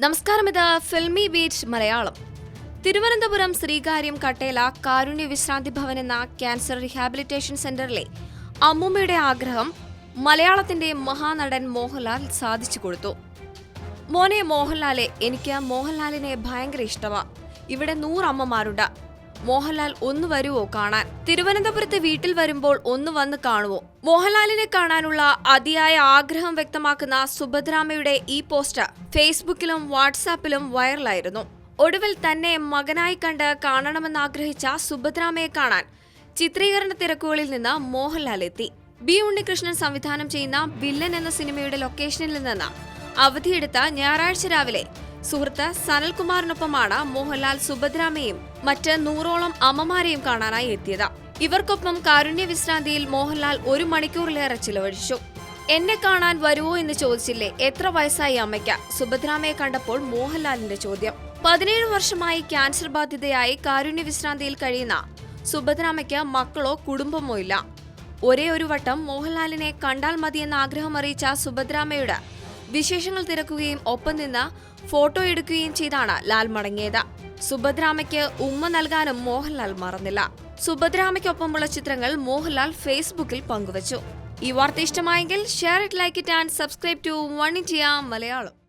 നമസ്കാരം ഇത് filmy beach Malayalam. Thiruvananthapuram Sreekaryam Kattela Karunya Vishranthi Bhavan എന്ന ക്യാൻസർ റീഹാബിലിറ്റേഷൻ സെന്ററിലെ അമ്മൂമ്മയുടെ ആഗ്രഹം മലയാളത്തിന്റെ മഹാനടൻ മോഹൻലാൽ സാധിച്ചു കൊടുത്തു. മോനെ മോഹൻലാലെ എനിക്ക് മോഹൻലാലിനെ ഭയങ്കര ഇഷ്ടമാ. ഇവിടെ നൂറമ്മമാരുണ്ട്. മോഹൻലാൽ ഒന്ന് വരുവോ കാണാൻ? തിരുവനന്തപുരത്ത് വീട്ടിൽ വരുമ്പോൾ ഒന്ന് വന്ന് കാണുവോ? മോഹൻലാലിനെ കാണാനുള്ള അതിയായ ആഗ്രഹം വ്യക്തമാക്കുന്ന സുഭദ്രാമയുടെ ഈ പോസ്റ്റ് ഫേസ്ബുക്കിലും വാട്സാപ്പിലും വൈറലായിരുന്നു. ഒടുവിൽ തന്നെ മകനായി കണ്ട് കാണണമെന്നാഗ്രഹിച്ച സുഭദ്രാമയെ കാണാൻ ചിത്രീകരണ തിരക്കുകളിൽ നിന്ന് മോഹൻലാൽ എത്തി. ബി ഉണ്ണികൃഷ്ണൻ സംവിധാനം ചെയ്യുന്ന വില്ലൻ എന്ന സിനിമയുടെ ലൊക്കേഷനിൽ നിന്ന് അവധിയെടുത്ത ഞായറാഴ്ച രാവിലെ സുഹൃത്ത് സനൽകുമാറിനൊപ്പമാണ് മോഹൻലാൽ സുഭദ്രാമയും മറ്റ് നൂറോളം അമ്മമാരെയും കാണാനായി എത്തിയത്. ഇവർക്കൊപ്പം കാരുണ്യ വിശ്രാന്തിയിൽ മോഹൻലാൽ ഒരു മണിക്കൂറിലേറെ ചിലവഴിച്ചു. എന്നെ കാണാൻ വരുമോ എന്ന് ചോദിച്ചില്ലേ? എത്ര വയസ്സായി അമ്മയ്ക്ക്? സുഭദ്രാമയെ കണ്ടപ്പോൾ മോഹൻലാലിന്റെ ചോദ്യം. പതിനേഴ് വർഷമായി ക്യാൻസർ ബാധിതയായി കാരുണ്യ വിശ്രാന്തിയിൽ കഴിയുന്ന സുഭദ്രാമയ്ക്ക് മക്കളോ കുടുംബമോ ഇല്ല. ഒരേ ഒരു വട്ടം മോഹൻലാലിനെ കണ്ടാൽ മതിയെന്ന ആഗ്രഹം അറിയിച്ച സുഭദ്രാമയുടെ വിശേഷങ്ങൾ തിരക്കുകയും ഒപ്പം നിന്ന് ഫോട്ടോ എടുക്കുകയും ചെയ്താണ് ലാൽ മടങ്ങിയത്. സുഭദ്രാമയ്ക്ക് ഉമ്മ നൽകാനും മോഹൻലാൽ മറന്നില്ല. സുഭദ്രാമയ്ക്കൊപ്പമുള്ള ചിത്രങ്ങൾ മോഹൻലാൽ ഫേസ്ബുക്കിൽ പങ്കുവച്ചു. ഈ വാർത്ത ഇഷ്ടമായെങ്കിൽ share it like it and subscribe to one India Malayalam.